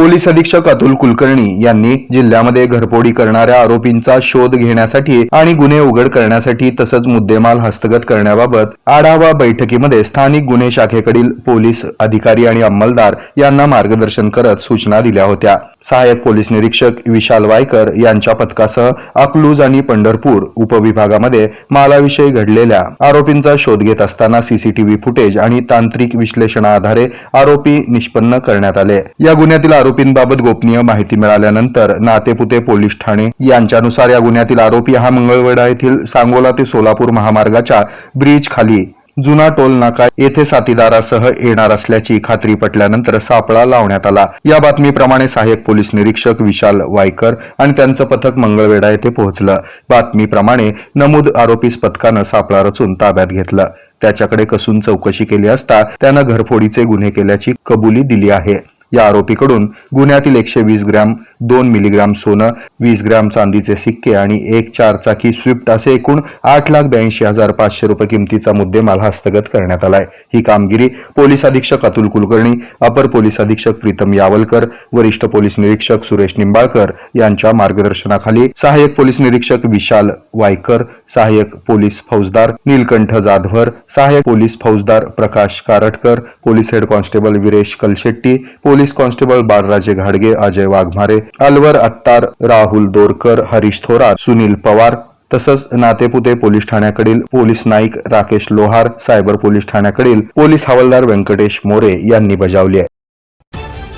Police अधीक्षक अतुल कुलकर्णी यांनी जिल्ह्यामध्ये घरफोडी करणाऱ्या आरोपींचा शोध घेण्यासाठी आणि गुन्हे उघड करण्यासाठी तसंच मुद्देमाल हस्तगत करण्याबाबत आढावा बैठकीमध्ये स्थानिक गुन्हे शाखेकडील पोलीस अधिकारी आणि अंमलदार यांना मार्गदर्शन करत सूचना दिल्या होत्या. सहाय्यक पोलीस निरीक्षक विशाल वायकर यांच्या पथकासह अकलूज आणि पंढरपूर उपविभागामध्ये मालाविषयी घडलेल्या आरोपींचा शोध घेत असताना सीसीटीव्ही फुटेज आणि तांत्रिक विश्लेषणाआधारे आरोपी निष्पन्न करण्यात आले. या गुन्ह्यातील आरोपींबाबत गोपनीय माहिती मिळाल्यानंतर नातेपुते पोलीस ठाणे यांच्यानुसार या गुन्ह्यातील आरोपी हा मंगळवेढा येथील सांगोला ते सोलापूर महामार्गाच्या ब्रिज खाली जुना टोल नाका येथे साथीदारासह येणार असल्याची खात्री पटल्यानंतर सापळा लावण्यात आला. या बातमीप्रमाणे सहाय्यक पोलीस निरीक्षक विशाल वायकर आणि त्यांचं पथक मंगळवेढा येथे पोहोचलं. बातमीप्रमाणे नमूद आरोपीस पथकानं सापळा रचून ताब्यात घेतलं. त्याच्याकडे कसून चौकशी केली असता त्यानं घरफोडीचे गुन्हे केल्याची कबुली दिली आहे. या आरोपीकडून गुन्ह्यातील एकशे वीस ग्रॅम दोन मिलीग्राम सोनं वीस ग्राम चांदीचे सिक्के आणि एक चार चाकी स्विफ्ट असे एकूण आठ लाख ब्याऐंशी हजार पाचशे रुपये किमतीचा मुद्देमाल हस्तगत करण्यात आलाय. ही कामगिरी पोलीस अधीक्षक अतुल कुलकर्णी अपर पोलीस अधीक्षक प्रीतम यावलकर वरिष्ठ पोलीस निरीक्षक सुरेश निंबाळकर यांच्या मार्गदर्शनाखाली सहाय्यक पोलीस निरीक्षक विशाल वायकर सहाय्यक पोलीस फौजदार नीलकंठ जाधवर सहाय्यक पोलीस फौजदार Prakash Kartakar police head constable Viresh Kalshetti police constable Balraje घाडगे अजय वाघमारे अलवर अत्तार राहुल दोरकर हरीश थोरात सुनील पवार तसंच नातेपुते पोलीस ठाण्याकडील पोलीस नाईक राकेश लोहार सायबर पोलीस ठाण्याकडील पोलीस हवालदार व्यंकटेश मोरे यांनी बजावली आहे.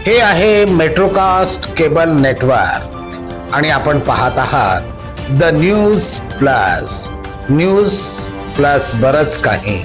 हे आहे मेट्रोकास्ट केबल नेटवर्क. आणि आपण पाहत आहात the news plus. News plus बरच काही.